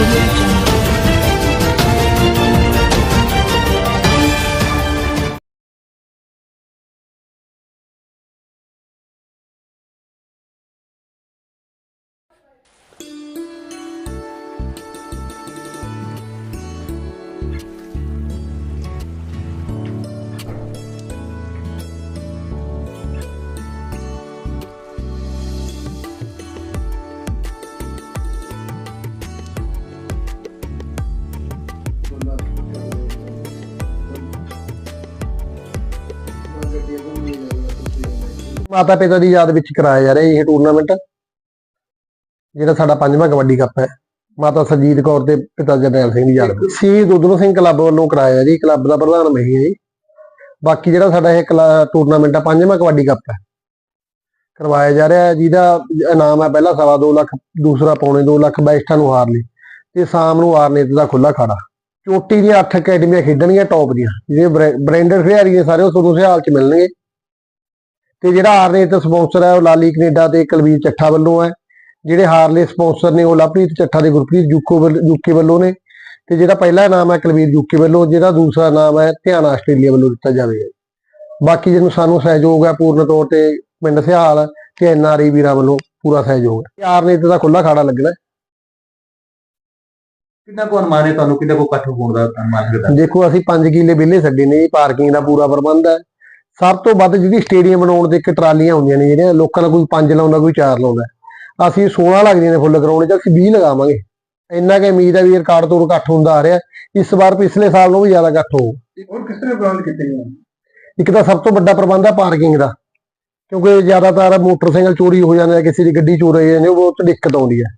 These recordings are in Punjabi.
Audio ਮਾਤਾ ਪਿਤਾ ਦੀ ਯਾਦ ਵਿੱਚ ਕਰਾਇਆ ਜਾ ਰਿਹਾ ਇਹ ਟੂਰਨਾਮੈਂਟ ਜਿਹੜਾ ਸਾਡਾ ਪੰਜਵਾਂ ਕਬੱਡੀ ਕੱਪ ਹੈ। ਮਾਤਾ ਸਰਜੀਤ ਕੌਰ ਤੇ ਪਿਤਾ ਜਰਨੈਲ ਸਿੰਘ ਦੀ ਯਾਦ। ਵਿੱਚ ਸ਼ਹੀਦ ਉਦਮ ਸਿੰਘ ਕਲੱਬ ਵੱਲੋਂ ਕਰਾਇਆ ਜੀ, ਕਲੱਬ ਦਾ ਪ੍ਰਧਾਨ ਮੈਂ ਹੀ ਹਾਂ ਜੀ। ਬਾਕੀ ਜਿਹੜਾ ਸਾਡਾ ਇਹ ਟੂਰਨਾਮੈਂਟ ਆ, ਪੰਜਵਾਂ ਕਬੱਡੀ ਕੱਪ ਹੈ। ਕਰਵਾਇਆ ਜਾ ਰਿਹਾ ਜਿਹਦਾ ਇਨਾਮ ਹੈ ਪਹਿਲਾ ਸਵਾ ਦੋ ਲੱਖ, ਦੂਸਰਾ ਪੌਣੇ 2 ਲੱਖ ਬੈਸਟਾਂ ਨੂੰ ਹਾਰ ਲਈ। ਤੇ ਸ਼ਾਮ ਨੂੰ ਆਰਨੇਤ ਦਾ ਖੁੱਲਾ ਖਾੜਾ। ਚੋਟੀ ਦੀਆਂ 8 ਅਕੈਡਮੀਆਂ ਖੇਡਣਗੀਆਂ ਟੌਪ ਦੀਆਂ। ਜਿਹੜੇ ਬ੍ਰਾਂਡਡ ਖਿਡਾਰੀ ਨੇ ਸਾਰੇ ਉਹ ਤੁਹਾਨੂੰ ਸਿਹਾਲ ਚ ਮਿਲਣਗੇ। ਤੇ ਜਿਹੜਾ ਆਰਨੇਤ ਸਪਾਂਸਰ ਹੈ, ਉਹ ਲਾਲੀ ਕੈਨੇਡਾ ਤੇ ਕੁਲਵੀਰ ਚੱਠਾ ਵੱਲੋਂ ਹੈ। ਜਿਹੜੇ ਹਾਰਲੇ ਸਪਾਂਸਰ ਨੇ, ਉਹ ਲਵਪ੍ਰੀਤ ਚੱਠਾ ਦੇ ਗੁਰਪ੍ਰੀਤ ਯੂਕੋ ਵੱਲ- ਯੂਕੇ ਵੱਲੋਂ ਨੇ। ਤੇ ਜਿਹੜਾ ਪਹਿਲਾ ਨਾਮ ਹੈ ਕੁਲਵੀਰ ਯੂਕੇ ਵੱਲੋਂ ਜਿਹੜਾ ਦੂਸਰਾ ਨਾਮ ਹੈ ਧਿਆਨ ਆਸਟ੍ਰੇਲੀਆ ਵੱਲੋਂ ਦਿੱਤਾ ਜਾਵੇਗਾ। ਬਾਕੀ ਜਿਹਨੂੰ ਸਾਨੂੰ ਸਹਿਯੋਗ ਹੈ ਪੂਰਨ ਤੌਰ ਤੇ ਪਿੰਡ ਸਿਹਾਲ ਤੇ ਐਨਆਰਈ ਵੀਰਾਂ ਵੱਲੋਂ ਪੂਰਾ ਸਹਿਯੋਗ ਹੈ। ਆਰਨੇਤ ਦਾ ਖੁੱਲਾ ਖਾੜਾ ਲੱਗਣਾ ਕਿੰਨਾ ਕੋ ਅਨੁਮਾਨ ਹੈ ਤੁਹਾਨੂੰ? ਕਿੰਨਾ ਕੋ ਇਕੱਠ ਹੋਣ ਦਾ ਅਨੁਮਾਨ ਹੈਗਾ ਦੇਖੋ ਅਸੀਂ 5 ਕਿੱਲੇ ਵਿਹਲੇ ਛੱਡੇ ਨੇ ਪਾਰਕਿੰਗ ਦਾ ਪੂਰਾ ਪ੍ਰਬੰਧ ਹੈ। ਸਭ ਤੋਂ ਵੱਧ ਜਿਹੜੀ ਸਟੇਡੀਅਮ ਬਣਾਉਣ ਦੇ ਇੱਕ ਟਰਾਲੀਆਂ ਹੁੰਦੀਆਂ ਨੇ ਜਿਹੜੀਆਂ ਲੋਕਾਂ ਦਾ ਕੋਈ 5 ਲਾਉਂਦਾ ਕੋਈ 4 ਲਾਉਂਦਾ। ਅਸੀਂ 16 ਲੱਗਦੀਆਂ ਨੇ ਫੁੱਲ ਗਰਾਊਂਡ 'ਚ ਅਸੀਂ 20 ਲਗਾਵਾਂਗੇ। ਇੰਨਾ ਕਿ ਉਮੀਦ ਹੈ ਵੀ ਰਿਕਾਰਡ ਤੋਂ ਇਕੱਠ ਹੁੰਦਾ ਆ ਰਿਹਾ। ਇਸ ਵਾਰ ਪਿਛਲੇ ਸਾਲ ਨਾਲੋਂ ਵੀ ਜ਼ਿਆਦਾ ਇਕੱਠ ਹੋਊ ਹੋਰ ਕਿਸ ਤਰ੍ਹਾਂ ਪ੍ਰਬੰਧ ਕੀਤੇ ਗਏ? ਇੱਕ ਤਾਂ ਸਭ ਤੋਂ ਵੱਡਾ ਪ੍ਰਬੰਧ ਹੈ ਪਾਰਕਿੰਗ ਦਾ। ਕਿਉਂਕਿ ਜ਼ਿਆਦਾਤਰ ਮੋਟਰਸਾਈਕਲ ਚੋਰੀ ਹੋ ਜਾਂਦੇ ਆ ਕਿਸੇ ਦੀ ਗੱਡੀ ਚੋਰੀ ਹੋ ਜਾਂਦੀ ਉਹ ਬਹੁਤ ਦਿੱਕਤ ਆਉਂਦੀ ਹੈ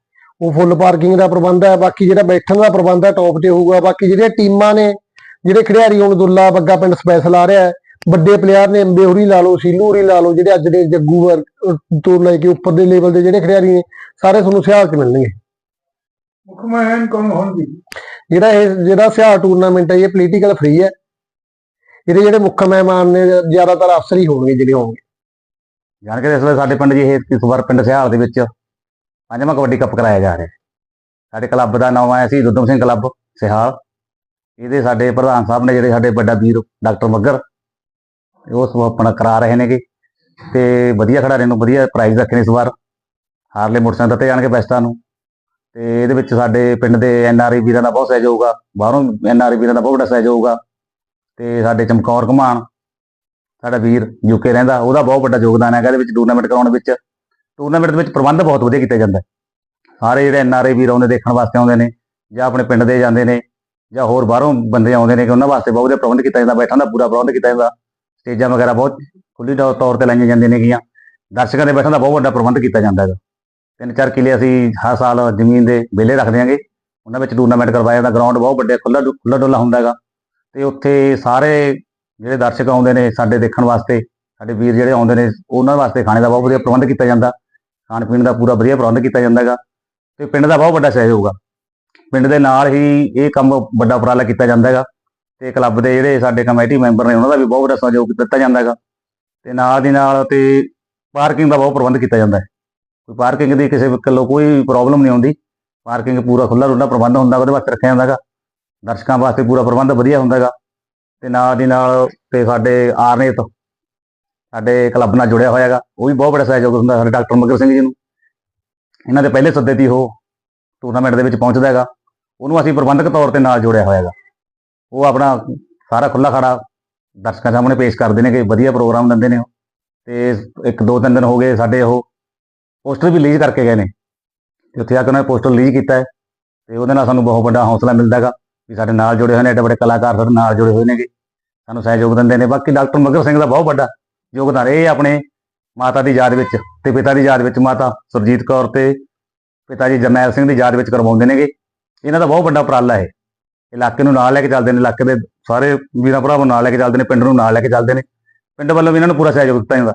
ਉਹ ਫੁੱਲ ਪਾਰਕਿੰਗ ਦਾ ਪ੍ਰਬੰਧ ਹੈ ਬਾਕੀ ਜਿਹੜਾ ਬੈਠਣ ਦਾ ਪ੍ਰਬੰਧ ਹੈ ਟੌਪ ਤੇ ਹੋਊਗਾ। ਬਾਕੀ ਜਿਹੜੀਆਂ ਟੀਮਾਂ ਨੇ ਜਿਹੜੇ ਖਿਡਾਰੀ ਹੁਣ ਦੁੱਲਾ ਬੱਗਾ ਪਿੰਡ ਸਪੈਸ਼ਲ ਆ ਰਿਹਾ ਹੈ ਵੱਡੇ ਪਲੇਅਰ ਨੇ ਅੰਬੇ ਹੋਰੀ ਲਾ ਲਓ ਸੀਲੂ ਹੋਰੀ ਲਾ ਲਓ ਜਿਹੜੇ ਅੱਜ ਦੇ ਜੱਗੂ ਵਰ ਤੋਂ ਲੈ ਕੇ ਉੱਪਰ ਦੇ ਲੈਵਲ ਦੇ ਜਿਹੜੇ ਖਿਡਾਰੀ ਨੇ ਸਾਰੇ ਤੁਹਾਨੂੰ ਸਿਹਾਲ ਚ ਮਿਲਣਗੇ। ਮੁੱਖ ਮਹਿਮਾਨ ਕੌਣ ਹੋਣਗੇ? ਜਿਹੜਾ ਇਹ ਜਿਹੜਾ ਸਿਹਾਲ ਟੂਰਨਾਮੈਂਟ ਹੈ ਇਹ ਪੋਲੀਟੀਕਲ ਫ੍ਰੀ ਹੈ। ਇਹਦੇ ਜਿਹੜੇ ਮੁੱਖ ਮਹਿਮਾਨ ਨੇ ਜ਼ਿਆਦਾਤਰ ਅਫਸਰ ਹੀ ਹੋਣਗੇ ਜਿਹੜੇ ਹੋਣਗੇ ਜਾਣਕਾਰੀ ਇਸ ਵੇਲੇ ਸਾਡੇ ਪਿੰਡ ਜੀ ਇਹ ਇਸ ਵਾਰ ਪਿੰਡ ਸਿਹਾਲ ਦੇ ਵਿੱਚ ਪੰਜਵਾਂ ਕਬੱਡੀ ਕੱਪ ਕਰਾਇਆ ਜਾ ਰਿਹਾ ਸਾਡੇ ਕਲੱਬ ਦਾ ਨਾਮ ਆਇਆ ਸੀ ਦੁੱਦਮ ਸਿੰਘ ਕਲੱਬ, ਸਿਹਾਲ। ਇਹਦੇ ਸਾਡੇ ਪ੍ਰਧਾਨ ਸਾਹਿਬ ਨੇ ਜਿਹੜੇ ਸਾਡੇ ਵੱਡਾ ਵੀਰ ਡਾਕਟਰ ਮੱਗਰ ਉਹ ਸਭ ਆਪਣਾ ਕਰਾ ਰਹੇ ਨੇਗੇ ਤੇ ਵਧੀਆ ਖਿਡਾਰੀਆਂ ਨੂੰ ਵਧੀਆ ਪ੍ਰਾਈਜ਼ ਰੱਖੇ ਨੇ ਇਸ ਵਾਰ। ਹਾਰਲੇ ਮੋਟਰਸਾਈਕਲ ਦਿੱਤੇ ਜਾਣਗੇ ਬੈਸਟਾਂ ਨੂੰ। ਤੇ ਇਹਦੇ ਵਿੱਚ ਸਾਡੇ ਪਿੰਡ ਦੇ ਐਨਆਰਆਈ ਵੀਰਾਂ ਦਾ ਬਹੁਤ ਸਹਿਯੋਗ ਆ, ਬਾਹਰੋਂ ਐਨਆਰਆਈ ਵੀਰਾਂ ਦਾ ਬਹੁਤ ਵੱਡਾ ਸਹਿਯੋਗ ਆ। ਤੇ ਸਾਡੇ ਚਮਕੌਰ ਘਮਾਨ ਸਾਡਾ ਵੀਰ ਯੂਕੇ ਰਹਿੰਦਾ, ਉਹਦਾ ਬਹੁਤ ਵੱਡਾ ਯੋਗਦਾਨ ਹੈਗਾ, ਇਹਦੇ ਵਿੱਚ ਟੂਰਨਾਮੈਂਟ ਕਰਾਉਣ ਵਿੱਚ। ਟੂਰਨਾਮੈਂਟ ਦੇ ਵਿੱਚ ਪ੍ਰਬੰਧ ਬਹੁਤ ਵਧੀਆ ਕੀਤਾ ਜਾਂਦਾ। ਸਾਰੇ ਜਿਹੜੇ ਐਨਆਰਆਈ ਵੀਰ ਆਉਂਦੇ ਦੇਖਣ ਵਾਸਤੇ ਆਉਂਦੇ ਨੇ ਜਾਂ ਆਪਣੇ ਪਿੰਡ ਦੇ ਜਾਂਦੇ ਨੇ ਜਾਂ ਹੋਰ ਬਾਹਰੋਂ ਬੰਦੇ ਆਉਂਦੇ ਨੇ ਕਿ ਉਹਨਾਂ ਵਾਸਤੇ ਬਹੁਤ ਵਧੀਆ ਪ੍ਰਬੰਧ ਕੀਤਾ ਜਾਂਦਾ, ਬੈਠਣ ਦਾ ਪੂਰਾ ਪ੍ਰਬੰਧ ਕੀਤਾ ਜਾਂਦਾ। ਸਟੇਜਾਂ ਵਗੈਰਾ ਬਹੁਤ ਖੁੱਲੀ ਤੌਰ ਤੌਰ ਤੇ ਲਾਈਆਂ ਜਾਂਦੀਆਂ ਨੇਗੀਆਂ। ਦਰਸ਼ਕਾਂ ਦੇ ਬੈਠਣ ਦਾ ਬਹੁਤ ਵੱਡਾ ਪ੍ਰਬੰਧ ਕੀਤਾ ਜਾਂਦਾ ਹੈਗਾ। ਤਿੰਨ ਚਾਰ ਕਿਲੇ ਅਸੀਂ ਹਰ ਸਾਲ ਜ਼ਮੀਨ ਦੇ ਵਿਹਲੇ ਰੱਖਦੇ ਹਾਂਗੇ ਉਹਨਾਂ ਵਿੱਚ ਟੂਰਨਾਮੈਂਟ ਕਰਵਾਇਆ ਜਾਂਦਾ ਗਰਾਊਂਡ ਬਹੁਤ ਵੱਡੇ ਖੁੱਲਾ ਖੁੱਲਾ ਡੁੱਲਾ ਹੁੰਦਾ ਹੈਗਾ। ਤੇ ਉੱਥੇ ਸਾਰੇ ਜਿਹੜੇ ਦਰਸ਼ਕ ਆਉਂਦੇ ਨੇ ਸਾਡੇ ਦੇਖਣ ਵਾਸਤੇ, ਸਾਡੇ ਵੀਰ ਜਿਹੜੇ ਆਉਂਦੇ ਨੇ, ਉਹਨਾਂ ਵਾਸਤੇ ਖਾਣੇ ਦਾ ਬਹੁਤ ਵਧੀਆ ਪ੍ਰਬੰਧ ਕੀਤਾ ਜਾਂਦਾ। ਖਾਣ ਪੀਣ ਦਾ ਪੂਰਾ ਵਧੀਆ ਪ੍ਰਬੰਧ ਕੀਤਾ ਜਾਂਦਾ ਹੈਗਾ ਤੇ ਪਿੰਡ ਦਾ ਬਹੁਤ ਵੱਡਾ ਸਹਿਯੋਗ ਆ। ਪਿੰਡ ਦੇ ਨਾਲ ਹੀ ਇਹ ਕੰਮ ਵੱਡਾ ਉਪਰਾਲਾ ਕੀਤਾ ਜਾਂਦਾ ਹੈਗਾ ਤੇ ਕਲੱਬ ਦੇ ਜਿਹੜੇ ਸਾਡੇ ਕਮੇਟੀ ਮੈਂਬਰ ਨੇ ਉਹਨਾਂ ਦਾ ਵੀ ਬਹੁਤ ਵੱਡਾ ਸਹਿਯੋਗ ਦਿੱਤਾ ਜਾਂਦਾ ਹੈਗਾ ਤੇ ਨਾਲ ਦੀ ਨਾਲ ਤੇ ਪਾਰਕਿੰਗ ਦਾ ਬਹੁਤ ਪ੍ਰਬੰਧ ਕੀਤਾ ਜਾਂਦਾ ਹੈ। ਕੋਈ ਪਾਰਕਿੰਗ ਦੀ ਕਿਸੇ ਵੱਲੋਂ ਕੋਈ ਪ੍ਰੋਬਲਮ ਨਹੀਂ ਆਉਂਦੀ। ਪਾਰਕਿੰਗ ਪੂਰਾ ਖੁੱਲਾ ਡੁੱਲਾ ਪ੍ਰਬੰਧ ਹੁੰਦਾ, ਉਹਦੇ ਵਾਸਤੇ ਰੱਖਿਆ ਜਾਂਦਾ ਹੈਗਾ ਦਰਸ਼ਕਾਂ ਵਾਸਤੇ ਪੂਰਾ ਪ੍ਰਬੰਧ ਵਧੀਆ ਹੁੰਦਾ ਹੈਗਾ ਤੇ ਨਾਲ ਦੀ ਨਾਲ ਤੇ ਸਾਡੇ ਆਰਨੇਤ ਸਾਡੇ ਕਲੱਬ ਨਾਲ ਜੁੜਿਆ ਹੋਇਆ ਹੈਗਾ, ਉਹ ਵੀ ਬਹੁਤ ਬੜਾ ਸਹਿਯੋਗ ਹੁੰਦਾ ਸਾਡੇ ਡਾਕਟਰ ਮਗਰ ਸਿੰਘ ਜੀ ਨੂੰ। ਇਹਨਾਂ ਦੇ ਪਹਿਲੇ ਸੱਦੇ ਤੀ ਉਹ ਟੂਰਨਾਮੈਂਟ ਦੇ ਵਿੱਚ ਪਹੁੰਚਦਾ ਹੈਗਾ। ਉਹਨੂੰ ਅਸੀਂ ਪ੍ਰਬੰਧਕ ਤੌਰ ਤੇ ਨਾਲ ਜੋੜਿਆ ਹੋਇਆ ਹੈਗਾ। ਉਹ ਆਪਣਾ ਸਾਰਾ ਖੁੱਲਾ ਖੜਾ ਦਰਸ਼ਕਾਂ ਸਾਹਮਣੇ ਪੇਸ਼ ਕਰਦੇ ਨੇ ਕਿ ਵਧੀਆ ਪ੍ਰੋਗਰਾਮ ਦਿੰਦੇ ਨੇ ਉਹ। ਤੇ ਇੱਕ ਦੋ ਤਿੰਨ ਦਿਨ ਹੋ ਗਏ ਸਾਡੇ ਉਹ ਪੋਸਟਰ ਵੀ ਰਿਲੀਜ਼ ਕਰਕੇ ਗਏ ਨੇ। ਤੇ ਉੱਥੇ ਆ ਕੇ ਉਹਨਾਂ ਨੇ ਪੋਸਟਰ ਰਿਲੀਜ਼ ਕੀਤਾ ਹੈ। ਤੇ ਉਹਦੇ ਨਾਲ ਸਾਨੂੰ ਬਹੁਤ ਵੱਡਾ ਹੌਸਲਾ ਮਿਲਦਾ ਹੈਗਾ ਵੀ ਸਾਡੇ ਨਾਲ ਜੁੜੇ ਹੋਏ ਨੇ, ਐਡੇ ਵੱਡੇ ਕਲਾਕਾਰ ਸਾਡੇ ਨਾਲ ਜੁੜੇ ਹੋਏ ਨੇਗੇ। ਸਾਨੂੰ ਸਹਿਯੋਗ ਦਿੰਦੇ ਨੇ। ਬਾਕੀ ਡਾਕਟਰ ਮਗਰ ਸਿੰਘ ਦਾ ਬਹੁਤ ਵੱਡਾ ਯੋਗਦਾਨ ਇਹ ਆਪਣੇ ਮਾਤਾ ਦੀ ਯਾਦ ਵਿੱਚ ਤੇ ਪਿਤਾ ਦੀ ਯਾਦ ਵਿੱਚ ਮਾਤਾ ਸੁਰਜੀਤ ਕੌਰ ਤੇ ਪਿਤਾ ਜੀ ਜਰਨੈਲ ਸਿੰਘ ਦੀ ਯਾਦ ਵਿੱਚ ਕਰਵਾਉਂਦੇ ਨੇਗੇ। ਇਹਨਾਂ ਦਾ ਬਹੁਤ ਵੱਡਾ ਉਪਰਾਲਾ ਹੈ। ਇਲਾਕੇ ਨੂੰ ਨਾਲ ਲੈ ਕੇ ਚੱਲਦੇ ਨੇ, ਇਲਾਕੇ ਦੇ ਸਾਰੇ ਵੀਰਾਂ ਭਰਾਵਾਂ ਨੂੰ ਨਾਲ ਲੈ ਕੇ ਚੱਲਦੇ ਨੇ, ਪਿੰਡ ਨੂੰ ਨਾਲ ਲੈ ਕੇ ਚੱਲਦੇ ਨੇ। ਪਿੰਡ ਵੱਲੋਂ ਵੀ ਇਹਨਾਂ ਨੂੰ ਪੂਰਾ ਸਹਿਯੋਗ ਦਿੱਤਾ ਜਾਂਦਾ।